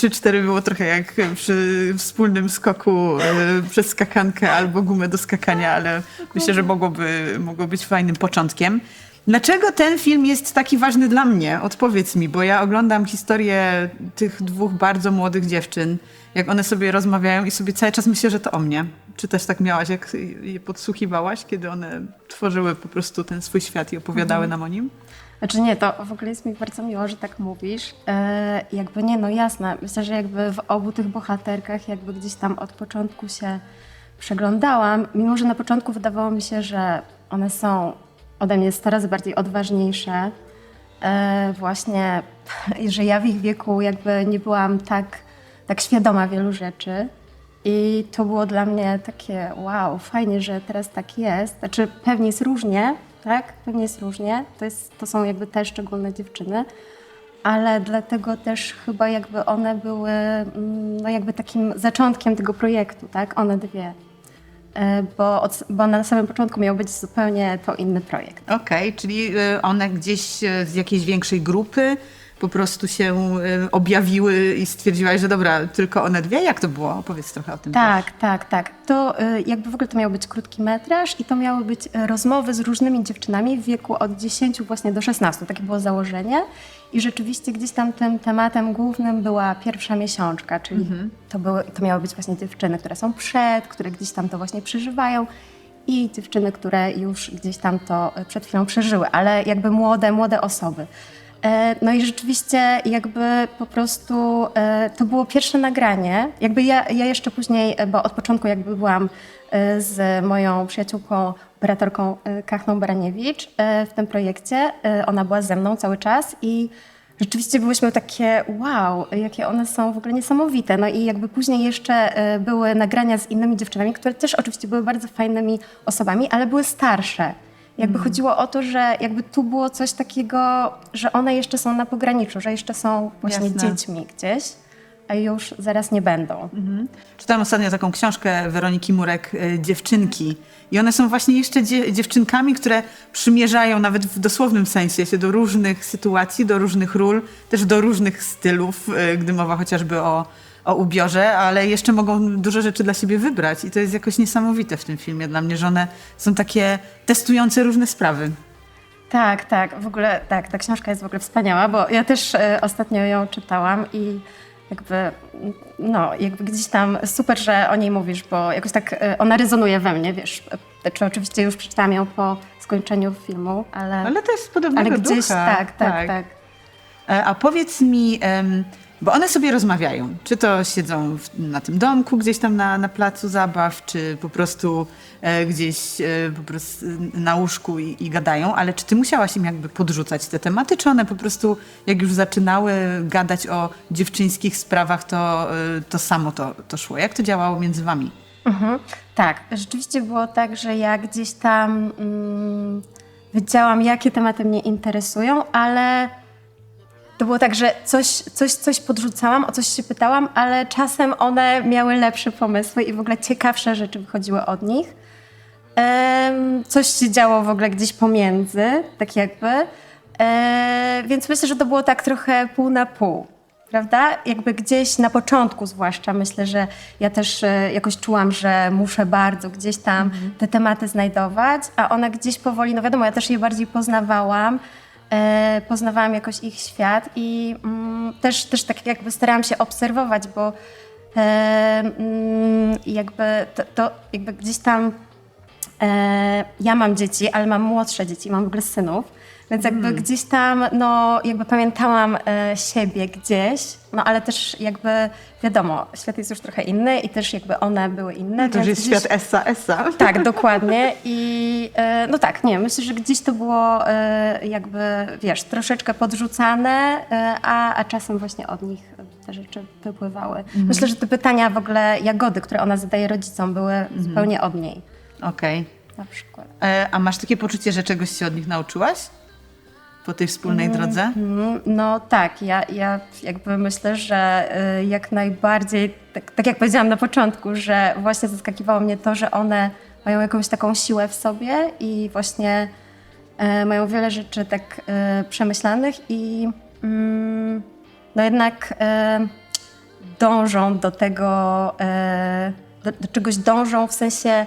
to 3-4 było trochę jak przy wspólnym skoku e, przez skakankę albo gumę do skakania, ale myślę, że mogłoby, mogło być fajnym początkiem. Dlaczego ten film jest taki ważny dla mnie? Odpowiedz mi, bo ja oglądam historię tych dwóch bardzo młodych dziewczyn, jak one sobie rozmawiają i sobie cały czas myślę, że to o mnie. Czy też tak miałaś, jak je podsłuchiwałaś, kiedy one tworzyły po prostu ten swój świat i opowiadały nam o nim? Znaczy nie, to w ogóle jest mi bardzo miło, że tak mówisz. E, jakby nie, no jasne. Myślę, że jakby w obu tych bohaterkach jakby gdzieś tam od początku się przeglądałam, mimo że na początku wydawało mi się, że one są ode mnie 100 razy bardziej odważniejsze. E, właśnie, że ja w ich wieku jakby nie byłam tak, tak świadoma wielu rzeczy. I to było dla mnie takie wow, fajnie, że teraz tak jest. Znaczy pewnie jest różnie, tak? Pewnie jest różnie. To, jest, to są jakby te szczególne dziewczyny. Ale dlatego też chyba jakby one były mm, no jakby takim zaczątkiem tego projektu, tak? One dwie. E, Bo, od, bo na samym początku miał być zupełnie to inny projekt. Okej, czyli y, one gdzieś y, z jakiejś większej grupy po prostu się y, objawiły i stwierdziłaś, że dobra, tylko one dwie? Jak to było? Opowiedz trochę o tym też. Tak, tak, tak. To y, jakby w ogóle to miał być krótki metraż i to miały być y, rozmowy z różnymi dziewczynami w wieku od 10 właśnie do 16. Takie było założenie. I rzeczywiście gdzieś tam tym tematem głównym była pierwsza miesiączka, czyli to, były, to miały być właśnie dziewczyny, które są przed, które gdzieś tam to właśnie przeżywają i dziewczyny, które już gdzieś tam to y, przed chwilą przeżyły, ale jakby młode, młode osoby. E, No i rzeczywiście jakby po prostu e, to było pierwsze nagranie. Jakby ja, ja jeszcze później, e, bo od początku jakby byłam z moją przyjaciółką, operatorką Kachną Baraniewicz w tym projekcie. Ona była ze mną cały czas i rzeczywiście byłyśmy takie wow, jakie one są w ogóle niesamowite. No i jakby później jeszcze były nagrania z innymi dziewczynami, które też oczywiście były bardzo fajnymi osobami, ale były starsze. Jakby chodziło o to, że jakby tu było coś takiego, że one jeszcze są na pograniczu, że jeszcze są właśnie Jasne. dziećmi gdzieś, a już zaraz nie będą. Czytałam ostatnio taką książkę Weroniki Murek, y, Dziewczynki. I one są właśnie jeszcze dzie- dziewczynkami, które przymierzają nawet w dosłownym sensie się do różnych sytuacji, do różnych ról, też do różnych stylów, y, gdy mowa chociażby o, o ubiorze, ale jeszcze mogą dużo rzeczy dla siebie wybrać. I to jest jakoś niesamowite w tym filmie dla mnie, że one są takie testujące różne sprawy. Tak, tak, w ogóle tak, ta książka jest w ogóle wspaniała, bo ja też e, ostatnio ją czytałam i jakby, no, jakby gdzieś tam super, że o niej mówisz, bo jakoś tak e, ona rezonuje we mnie, wiesz. E, Czy oczywiście już przeczytałam ją po skończeniu filmu, ale, Ale to jest podobnego ale gdzieś ducha. tak, tak, tak. E, A powiedz mi, bo one sobie rozmawiają, czy to siedzą w, na tym domku gdzieś tam na, na placu zabaw, czy po prostu e, gdzieś e, po prostu na łóżku i, i gadają, ale czy ty musiałaś im jakby podrzucać te tematy, czy one po prostu jak już zaczynały gadać o dziewczyńskich sprawach, to, e, to samo to, to szło? Jak to działało między wami? Mhm. Tak, rzeczywiście było tak, że ja gdzieś tam mm, wiedziałam, jakie tematy mnie interesują, ale to było tak, że coś, coś, coś podrzucałam, o coś się pytałam, ale czasem one miały lepsze pomysły i w ogóle ciekawsze rzeczy wychodziły od nich. Coś się działo w ogóle gdzieś pomiędzy, tak jakby. E, więc myślę, że to było tak trochę pół na pół. Prawda? Jakby gdzieś na początku zwłaszcza myślę, że ja też e, jakoś czułam, że muszę bardzo gdzieś tam te tematy znajdować, a one gdzieś powoli, no wiadomo, ja też je bardziej poznawałam, poznawałam jakoś ich świat i mm, też, też tak jakby starałam się obserwować, bo e, mm, jakby to, to jakby gdzieś tam E, ja mam dzieci, ale mam młodsze dzieci, mam w ogóle synów, więc jakby gdzieś tam, no jakby pamiętałam e, siebie gdzieś, no ale też jakby wiadomo, świat jest już trochę inny i też jakby one były inne. To już jest gdzieś- świat Essa Essa. tak, dokładnie. I e, no tak, nie, myślę, że gdzieś to było e, jakby, wiesz, troszeczkę podrzucane, e, a, a czasem właśnie od nich te rzeczy wypływały. Myślę, że te pytania w ogóle Jagody, które ona zadaje rodzicom, były zupełnie od niej Okej. na przykład. E, A masz takie poczucie, że czegoś się od nich nauczyłaś? Po tej wspólnej drodze? Mhm, No tak, ja, ja jakby myślę, że y, jak najbardziej, tak, tak jak powiedziałam na początku, że właśnie zaskakiwało mnie to, że one mają jakąś taką siłę w sobie i właśnie e, mają wiele rzeczy tak e, przemyślanych i mm, no jednak e, dążą do tego, do, do czegoś dążą w sensie.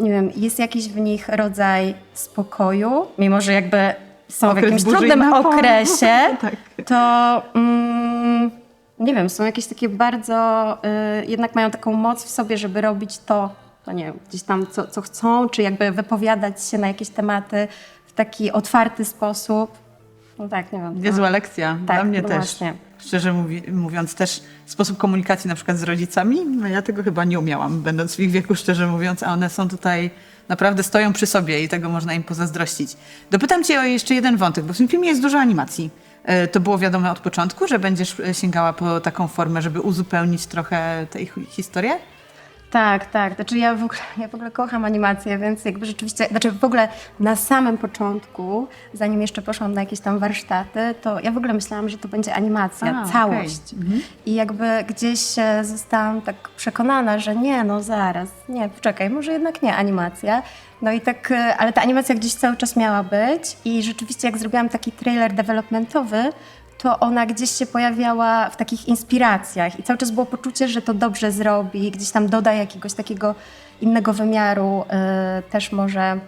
Nie wiem, jest jakiś w nich rodzaj spokoju, mimo że jakby są w Okres jakimś burzy i trudnym napadu. okresie, Tak. to mm, nie wiem, są jakieś takie bardzo, y, jednak mają taką moc w sobie, żeby robić to, to nie wiem, gdzieś tam co, co chcą, czy jakby wypowiadać się na jakieś tematy w taki otwarty sposób. No tak, nie wiem. Niezła lekcja. Dla Tak, mnie no też. właśnie. Szczerze mówi, mówiąc, też sposób komunikacji na przykład z rodzicami, no ja tego chyba nie umiałam, będąc w ich wieku, szczerze mówiąc, a one są tutaj, naprawdę stoją przy sobie i tego można im pozazdrościć. Dopytam cię o jeszcze jeden wątek, bo w tym filmie jest dużo animacji. E, To było wiadome od początku, że będziesz e, sięgała po taką formę, żeby uzupełnić trochę tę ich historię? Tak, tak. Znaczy ja w, ogóle, ja w ogóle kocham animację, więc jakby rzeczywiście, znaczy w ogóle na samym początku, zanim jeszcze poszłam na jakieś tam warsztaty, to ja w ogóle myślałam, że to będzie animacja, A, całość. okej. Mhm. I jakby gdzieś e, zostałam tak przekonana, że nie, no zaraz, nie, poczekaj, może jednak nie animacja. No i tak, e, ale ta animacja gdzieś cały czas miała być i rzeczywiście jak zrobiłam taki trailer developmentowy, to ona gdzieś się pojawiała w takich inspiracjach i cały czas było poczucie, że to dobrze zrobi, gdzieś tam doda jakiegoś takiego innego wymiaru, y, też może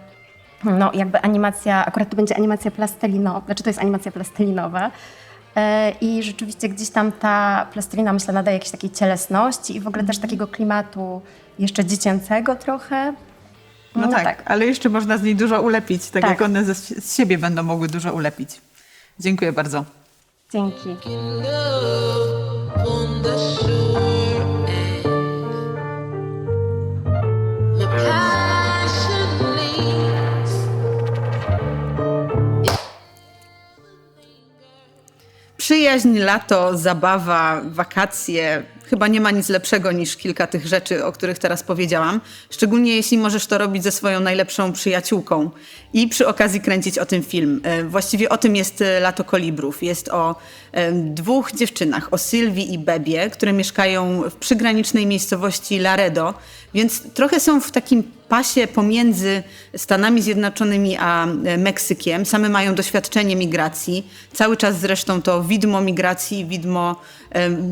no jakby animacja, akurat to będzie animacja plastelinowa, znaczy to jest animacja plastelinowa y, i rzeczywiście gdzieś tam ta plastelina myślę nadaje jakiejś takiej cielesności i w ogóle też takiego klimatu jeszcze dziecięcego trochę. No, tak, ale jeszcze można z niej dużo ulepić, tak, Tak. jak one ze, z siebie będą mogły dużo ulepić. Dziękuję bardzo. Dzięki. Przyjaźń, lato, zabawa, wakacje. Chyba nie ma nic lepszego niż kilka tych rzeczy, o których teraz powiedziałam. Szczególnie jeśli możesz to robić ze swoją najlepszą przyjaciółką i przy okazji kręcić o tym film. E, Właściwie o tym jest e, Lato Kolibrów. Jest o e, dwóch dziewczynach, o Sylwii i Bebie, które mieszkają w przygranicznej miejscowości Laredo, więc trochę są w takim pasie pomiędzy Stanami Zjednoczonymi a e, Meksykiem. Same mają doświadczenie migracji. Cały czas zresztą to widmo migracji, widmo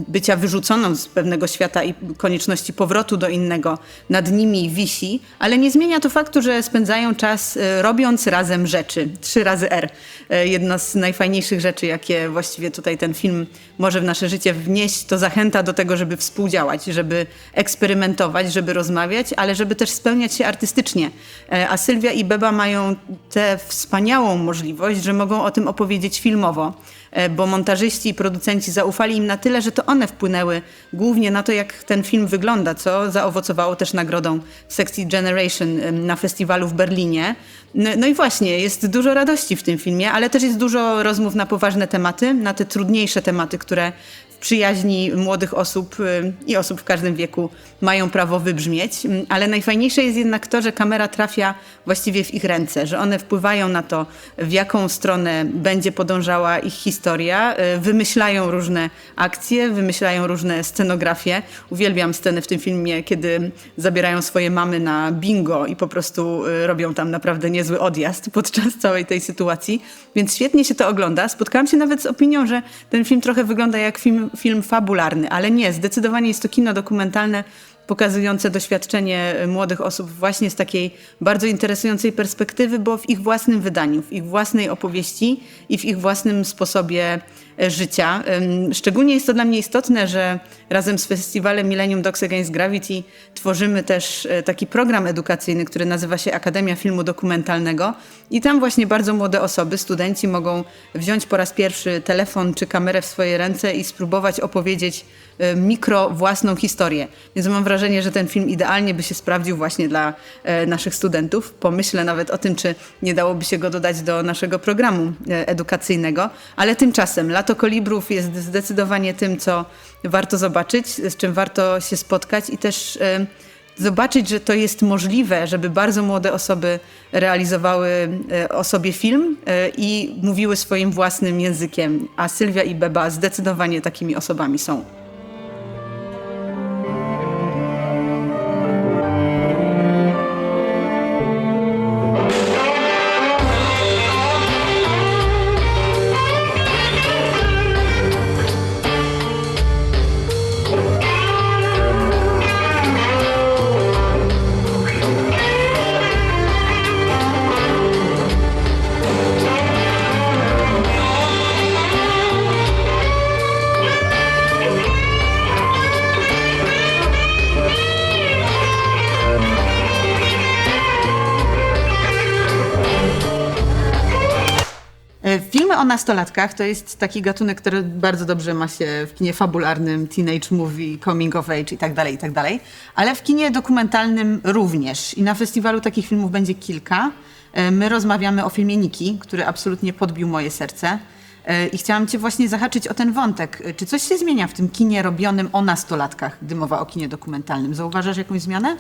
bycia wyrzuconą z pewnego świata i konieczności powrotu do innego nad nimi wisi, ale nie zmienia to faktu, że spędzają czas e, robiąc razem rzeczy. Trzy razy R. E, Jedna z najfajniejszych rzeczy, jakie właściwie tutaj ten film może w nasze życie wnieść, to zachęta do tego, żeby współdziałać, żeby eksperymentować, żeby rozmawiać, ale żeby też spełniać się artystycznie. E, A Sylwia i Beba mają tę wspaniałą możliwość, że mogą o tym opowiedzieć filmowo, e, bo montażyści i producenci zaufali im na tyle, że to one wpłynęły głównie na to, jak ten film wygląda, co zaowocowało też nagrodą Sexy Generation na festiwalu w Berlinie. No, no i właśnie, jest dużo radości w tym filmie, ale też jest dużo rozmów na poważne tematy, na te trudniejsze tematy, które przyjaźni młodych osób y, i osób w każdym wieku mają prawo wybrzmieć. Mm, Ale najfajniejsze jest jednak to, że kamera trafia właściwie w ich ręce, że one wpływają na to, w jaką stronę będzie podążała ich historia, y, wymyślają różne akcje, wymyślają różne scenografie. Uwielbiam sceny w tym filmie, kiedy zabierają swoje mamy na bingo i po prostu y, robią tam naprawdę niezły odjazd podczas całej tej sytuacji. Więc świetnie się to ogląda. Spotkałam się nawet z opinią, że ten film trochę wygląda jak film, film fabularny, ale nie, zdecydowanie jest to kino dokumentalne pokazujące doświadczenie młodych osób właśnie z takiej bardzo interesującej perspektywy, bo w ich własnym wydaniu, w ich własnej opowieści i w ich własnym sposobie e, życia. Szczególnie jest to dla mnie istotne, że razem z festiwalem Millennium Dogs Against Gravity tworzymy też e, taki program edukacyjny, który nazywa się Akademia Filmu Dokumentalnego i tam właśnie bardzo młode osoby, studenci mogą wziąć po raz pierwszy telefon czy kamerę w swoje ręce i spróbować opowiedzieć mikro własną historię. Więc mam wrażenie, że ten film idealnie by się sprawdził właśnie dla e, naszych studentów. Pomyślę nawet o tym, czy nie dałoby się go dodać do naszego programu e, edukacyjnego, ale tymczasem Lato Kolibrów jest zdecydowanie tym, co warto zobaczyć, z czym warto się spotkać i też e, zobaczyć, że to jest możliwe, żeby bardzo młode osoby realizowały o sobie film i mówiły swoim własnym językiem, a Sylwia i Beba zdecydowanie takimi osobami są. Nastolatkach to jest taki gatunek, który bardzo dobrze ma się w kinie fabularnym, teenage movie, coming of age i tak dalej, i tak dalej. Ale w kinie dokumentalnym również. I na festiwalu takich filmów będzie kilka. E, My rozmawiamy o filmie Niki, który absolutnie podbił moje serce. E, I chciałam cię właśnie zahaczyć o ten wątek. E, Czy coś się zmienia w tym kinie robionym o nastolatkach, gdy mowa o kinie dokumentalnym? Zauważasz jakąś zmianę?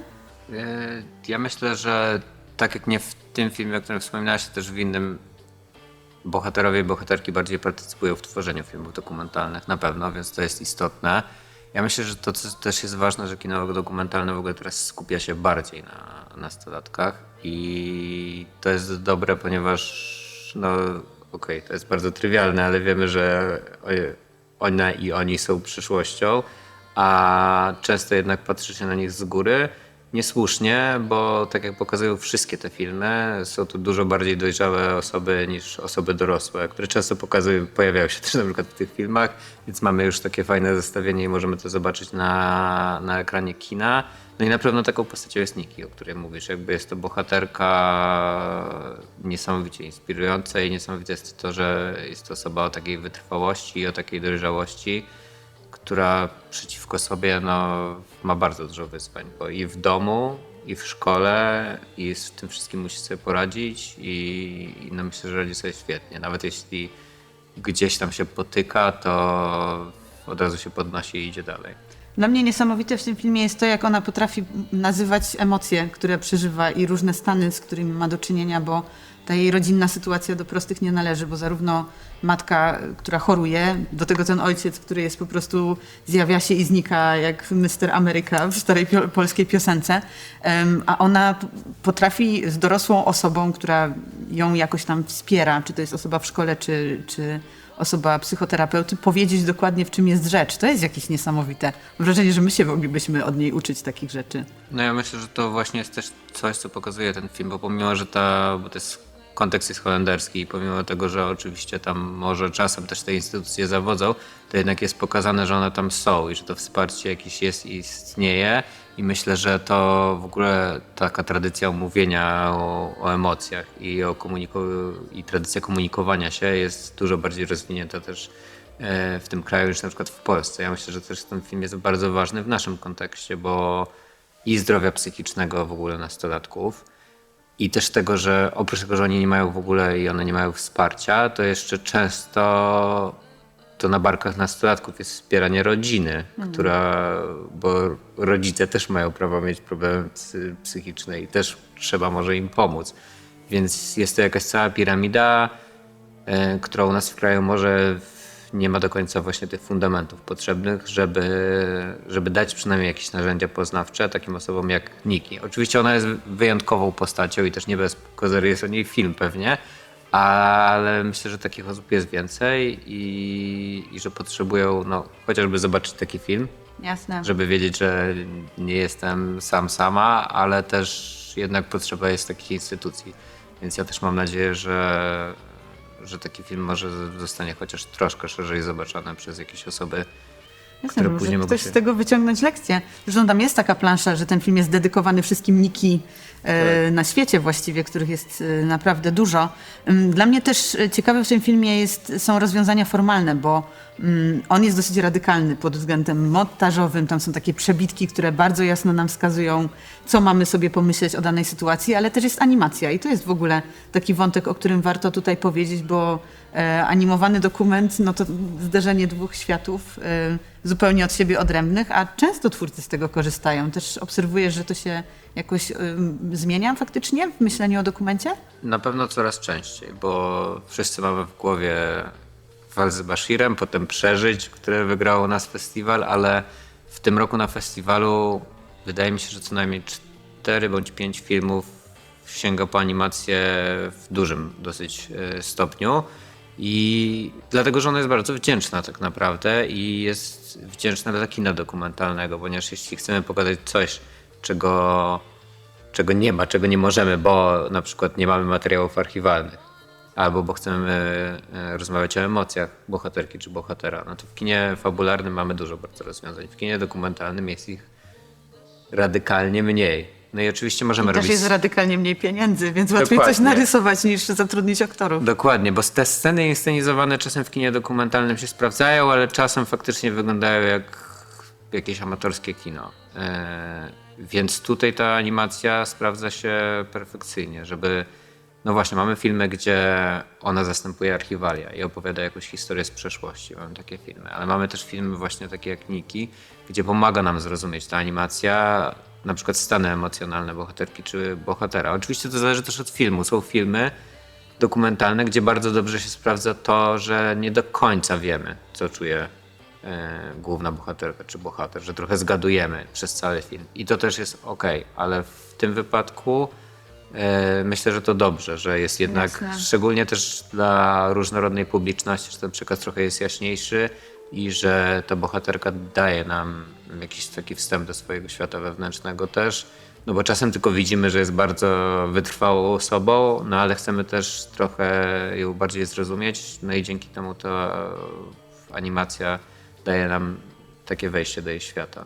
Ja myślę, że tak jak nie w tym filmie, o którym wspominałeś, to też w innym bohaterowie i bohaterki bardziej partycypują w tworzeniu filmów dokumentalnych, na pewno, więc to jest istotne. Ja myślę, że to też jest ważne, że kino dokumentalne w ogóle teraz skupia się bardziej na nastolatkach i to jest dobre, ponieważ no okej, to jest bardzo trywialne, ale wiemy, że one i oni są przyszłością, a często jednak patrzy się na nich z góry. Niesłusznie, bo tak jak pokazują wszystkie te filmy, są tu dużo bardziej dojrzałe osoby niż osoby dorosłe, które często pokazują, pojawiają się też na przykład w tych filmach, więc mamy już takie fajne zestawienie i możemy to zobaczyć na, na ekranie kina. No i na pewno taką postacią jest Niki, o której mówisz. Jakby jest to bohaterka niesamowicie inspirująca i niesamowite jest to, że jest to osoba o takiej wytrwałości i o takiej dojrzałości, która przeciwko sobie no, ma bardzo dużo wyzwań, bo i w domu, i w szkole, i z tym wszystkim musi sobie poradzić i, i no, myślę, że radzi sobie świetnie. Nawet jeśli gdzieś tam się potyka, to od razu się podnosi i idzie dalej. Dla mnie niesamowite w tym filmie jest to, jak ona potrafi nazywać emocje, które przeżywa i różne stany, z którymi ma do czynienia, bo ta jej rodzinna sytuacja do prostych nie należy, bo zarówno matka, która choruje, do tego ten ojciec, który jest po prostu, zjawia się i znika jak Mr. Ameryka w starej pio- polskiej piosence, Em, a ona potrafi z dorosłą osobą, która ją jakoś tam wspiera, czy to jest osoba w szkole, czy, czy osoba psychoterapeuty, powiedzieć dokładnie, w czym jest rzecz. To jest jakieś niesamowite. Mam wrażenie, że my się moglibyśmy od niej uczyć takich rzeczy. No ja myślę, że to właśnie jest też coś, co pokazuje ten film, bo pomimo, że ta, bo to jest, kontekst jest holenderski i pomimo tego, że oczywiście tam może czasem też te instytucje zawodzą, to jednak jest pokazane, że one tam są i że to wsparcie jakieś jest i istnieje i myślę, że to w ogóle taka tradycja mówienia o, o emocjach i, o komuniko- i tradycja komunikowania się jest dużo bardziej rozwinięta też e, w tym kraju niż na przykład w Polsce. Ja myślę, że też ten film jest bardzo ważny w naszym kontekście, bo i zdrowia psychicznego w ogóle nastolatków i też tego, że oprócz tego, że oni nie mają w ogóle i one nie mają wsparcia, to jeszcze często to na barkach nastolatków jest wspieranie rodziny, która, bo rodzice też mają prawo mieć problemy psy, psychiczne i też trzeba może im pomóc. Więc jest to jakaś cała piramida, e, która u nas w kraju może w- nie ma do końca właśnie tych fundamentów potrzebnych, żeby, żeby dać przynajmniej jakieś narzędzia poznawcze takim osobom jak Niki. Oczywiście ona jest wyjątkową postacią i też nie bez kozery jest o niej film pewnie, ale myślę, że takich osób jest więcej i, i że potrzebują no, chociażby zobaczyć taki film, Jasne. żeby wiedzieć, że nie jestem sam sama, ale też jednak potrzeba jest takich instytucji. Więc ja też mam nadzieję, że, że taki film może zostanie chociaż troszkę szerzej zobaczony przez jakieś osoby, które później mogą ktoś się... z tego wyciągnąć lekcję. Zresztą tam jest taka plansza, że ten film jest dedykowany wszystkim Niki Tak. na świecie właściwie, których jest e, naprawdę dużo. Ym, Dla mnie też e, ciekawe w tym filmie jest, są rozwiązania formalne, bo mm, on jest dosyć radykalny pod względem montażowym. Tam są takie przebitki, które bardzo jasno nam wskazują, co mamy sobie pomyśleć o danej sytuacji, ale też jest animacja i to jest w ogóle taki wątek, o którym warto tutaj powiedzieć, bo e, animowany dokument, no to zderzenie dwóch światów e, zupełnie od siebie odrębnych, a często twórcy z tego korzystają. Też obserwujesz, że to się jakoś ym, zmienia faktycznie w myśleniu o dokumencie? Na pewno coraz częściej, bo wszyscy mamy w głowie wal z Bashirem, potem Przeżyć, które wygrało nas festiwal, ale w tym roku na festiwalu wydaje mi się, że co najmniej cztery bądź pięć filmów sięga po animację w dużym dosyć e, stopniu. I dlatego, że ona jest bardzo wdzięczna tak naprawdę i jest wdzięczna dla kina dokumentalnego, ponieważ jeśli chcemy pokazać coś, czego czego nie ma, czego nie możemy, bo na przykład nie mamy materiałów archiwalnych, albo bo chcemy e, rozmawiać o emocjach bohaterki czy bohatera, no to w kinie fabularnym mamy dużo bardzo rozwiązań. W kinie dokumentalnym jest ich radykalnie mniej. No i oczywiście możemy Też robić... jest radykalnie mniej pieniędzy, więc łatwiej coś Dokładnie. narysować niż zatrudnić aktorów. Dokładnie, bo te sceny inscenizowane czasem w kinie dokumentalnym się sprawdzają, ale czasem faktycznie wyglądają jak jakieś amatorskie kino. Więc tutaj ta animacja sprawdza się perfekcyjnie, żeby. No właśnie, mamy filmy, gdzie ona zastępuje archiwalia i opowiada jakąś historię z przeszłości. Mamy takie filmy, ale mamy też filmy właśnie takie jak Niki, gdzie pomaga nam zrozumieć ta animacja, na przykład stany emocjonalne bohaterki czy bohatera. Oczywiście to zależy też od filmu. Są filmy, dokumentalne, gdzie bardzo dobrze się sprawdza to, że nie do końca wiemy, co czuje główna bohaterka czy bohater, że trochę zgadujemy przez cały film. I to też jest ok, ale w tym wypadku e, myślę, że to dobrze, że jest jednak, Jasne. szczególnie też dla różnorodnej publiczności, że ten przekaz trochę jest jaśniejszy i że ta bohaterka daje nam jakiś taki wstęp do swojego świata wewnętrznego też. No bo czasem tylko widzimy, że jest bardzo wytrwałą osobą, no ale chcemy też trochę ją bardziej zrozumieć. No i dzięki temu ta animacja daje nam takie wejście do jej świata.